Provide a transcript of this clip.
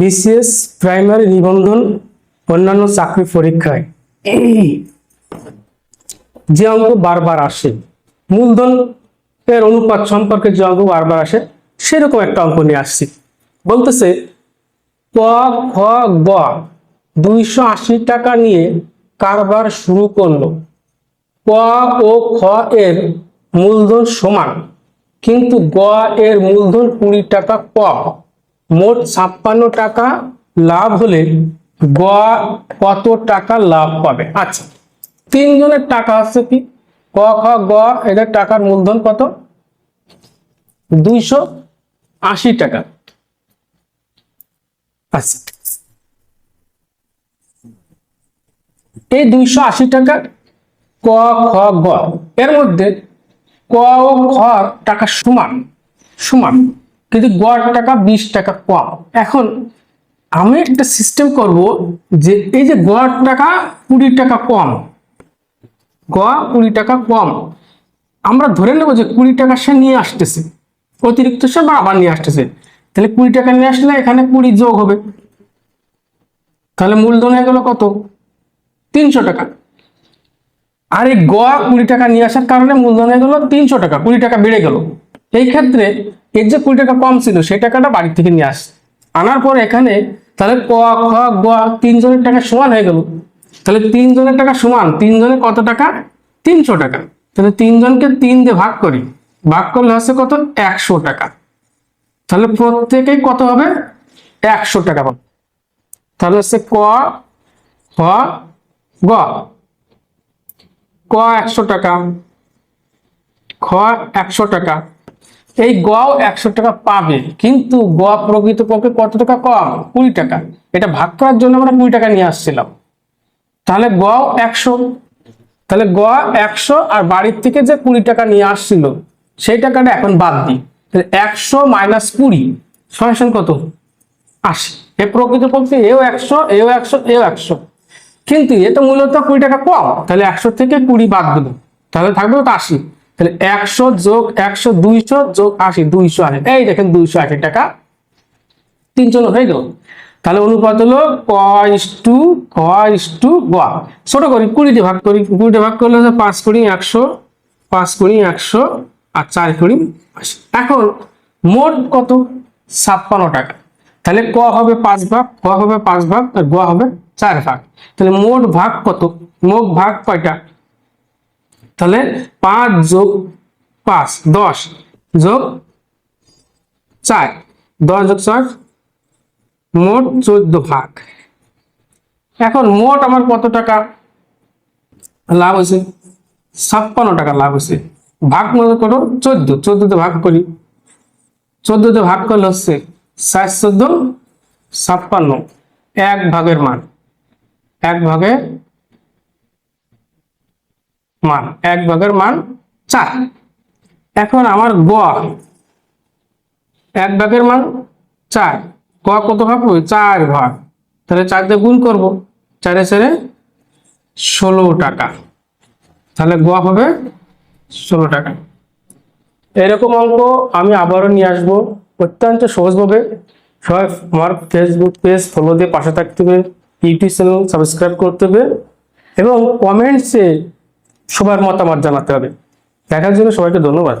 BCS primary নিবন্ধন অন্যান্য চাকরি পরীক্ষায়। যে অঙ্ক বারবার আসে, মূলধন এর অনুপাত সম্পর্কে যে অঙ্ক বারবার আসে, সেরকম একটা অঙ্ক নিয়ে আসছি। বলতেছে, ক খ গ দুইশো আশি টাকা নিয়ে কারবার শুরু করল। ক ও খ এর মূলধন সমান, কিন্তু গ এর মূলধন কুড়ি টাকা কম। মোট ছাপ্পান্ন টাকা লাভ হলে গ কত টাকা লাভ পাবে? আচ্ছা তিনজনের টাকা হচ্ছে কি? ক, খ, গ, এদের টাকার মূলধন কত? দুইশো আশি টাকা। আচ্ছা এই দুইশো আশি টাকা ক, খ, গ, এর মধ্যে ক ও খ টাকা সমান সমান। কিন্তু গ টাকা, বিশ টাকা কম। এখন আমি একটা সিস্টেম করব যে এই যে গ টাকা কুড়ি টাকা কম গ কুড়ি টাকা কম। আমরা ধরে নেব যে কুড়ি টাকা সে নিয়ে আসতেছে, অতিরিক্ত সে আবার নিয়ে আসতেছে। তাহলে কুড়ি টাকা নিয়ে আসলে এখানে কুড়ি যোগ হবে। তাহলে মূলধন হয়ে গেল কত? তিনশো টাকা। আর এই গোয়া কুড়ি টাকা নিয়ে আসার কারণে মূলধন হয়ে গেল তিনশো টাকা, কুড়ি টাকা বেড়ে গেল। এই ক্ষেত্রে এর যে কুড়ি টাকা কম ছিল, সেই টাকাটা বাড়ি থেকে নিয়ে আস। আনার পর এখানে তাহলে ক, খ গোয়া তিনজনের টাকা সমান হয়ে গেল। তাহলে তিনজনের টাকা সমান তিনজনের কত টাকা? তিনশো টাকা। তাহলে তিনজনকে তিন দিয়ে ভাগ করি। ভাগ করলে হচ্ছে কত? একশো টাকা। তাহলে প্রত্যেকেই কত হবে? একশো টাকা পাবে তাহলে হচ্ছে ক খ গ। ক একশো টাকা, খ একশো টাকা। এই গও একশো টাকা পাবে, কিন্তু গ প্রকৃতপক্ষে কত টাকা কম? কুড়ি টাকা। এটা ভাগ করার জন্য আমরা কুড়ি টাকা নিয়ে আসছিলাম। তাহলে গ একশো, তাহলে গ একশো আর বাড়ির থেকে যে কুড়ি টাকা নিয়ে আসছিল, সেই টাকাটা এখন বাদ দিই। তাহলে একশো মাইনাস কুড়ি, সমান কত? আশি। এ প্রকৃতপক্ষে এও একশো এও একশো এও একশো। কিন্তু এ তো মূলত কুড়ি টাকা কম, তাহলে একশো থেকে কুড়ি বাদ দিল। তাহলে থাকবে তো আশি? তাহলে একশো যোগ একশো দুইশো যোগ আশি, দুইশো আশি। এই দেখেন দুইশো আশি টাকা। তিনজন হয়ে গেল। তাহলে অনুপাত হলো ক ইস টু, ক ইস টু গ। ছোট করি কুড়িতে ভাগ করি। কুড়িতে ভাগ করলে হচ্ছে পাঁচ কুড়ি, একশো, পাঁচ কুড়ি, একশো, আর চার কুড়ি এখন মোট কত? ছাপ্পান্ন টাকা। তাহলে ক হবে পাঁচ ভাগ, ক হবে পাঁচ ভাগ, আর গ হবে চার ভাগ। তাহলে মোট ভাগ কত? মোট ভাগ কয়টা? তাহলে পাঁচ যোগ পাঁচ, দশ যোগ চার, দশ যোগ চার মোট চোদ্দ ভাগ। এখন মোট আমার কত টাকা লাভ হয়েছে? ছাপ্পান্ন টাকা লাভ হয়েছে। ভাগ মতো করো চোদ্দ, চোদ্দতে ভাগ করি। চোদ্দতে ভাগ করলে হচ্ছে সাত চোদ্দ, ছাপ্পান্ন। এক ভাগের মান, এক ভাগে মান, এক ভাগের মান চার। এখন আমার গ, এক ভাগের মান চার। ক কত ভাগ হবে? চার ভাগ। তাহলে চার দিয়ে গুণ করব। চারে চারে ষোলো টাকা। তাহলে গ হবে ষোলো টাকা। এরকম অঙ্ক আমি আবারও নিয়ে আসব। অত্যন্ত সহজভাবে। সবাই আমার ফেসবুক পেজ ফলো দিয়ে পাশে থাকতে হবে। ইউটিউব চ্যানেল সাবস্ক্রাইব করতে হবে। এবং কমেন্টসে সবার মতামত জানাতে হবে। দেখার জন্য সবাইকে ধন্যবাদ।